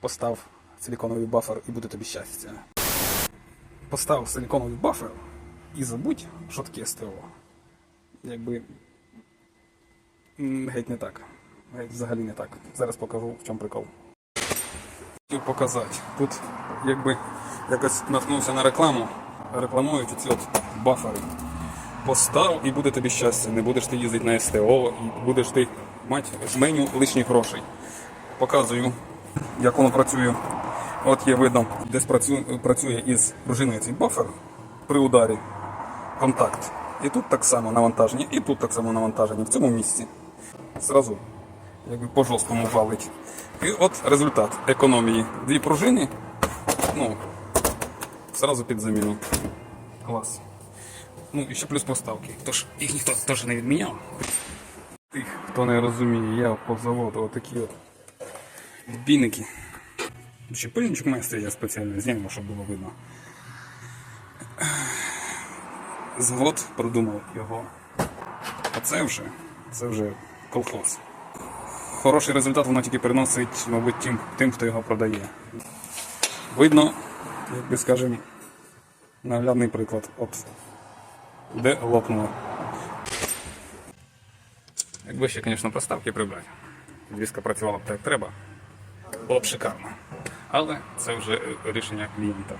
постав силіконовий бафер і буде тобі щастя. Постав силіконовий бафер і забудь, що таке СТО. Якби. Геть не так. Геть взагалі не так. Зараз покажу, в чому прикол. Хотів показати. Тут якби якось наткнувся на рекламу, рекламують ці от бафери. Постав і буде тобі щастя. Не будеш ти їздити на СТО і будеш ти мати меню лишніх грошей. Показую, як воно працює. От є видно, десь працює, із пружиною цей бафер при ударі. Контакт. І тут так само навантаження, і тут так само навантаження в цьому місці. Зразу якби по жорсткому валить. І от результат економії. Дві пружини, ну, зразу під заміну. Клас. Ну і ще плюс поставки. Тож їх ніхто теж не відміняв. Тих, хто не розуміє, я по заводу отакі от відбійники. Ще пильничок має стояти спеціально, знімемо, щоб було видно. Завод продумав його. А це вже, це вже колхоз. Хороший результат воно тільки приносить, мабуть, тим, тим, хто його продає. Видно, як би скажемо, наглядний приклад. От де лопнуло. Якби ще, звісно, проставки прибрати. Двіска працювала б так як треба. Було б шикарно. Але це вже рішення клієнта.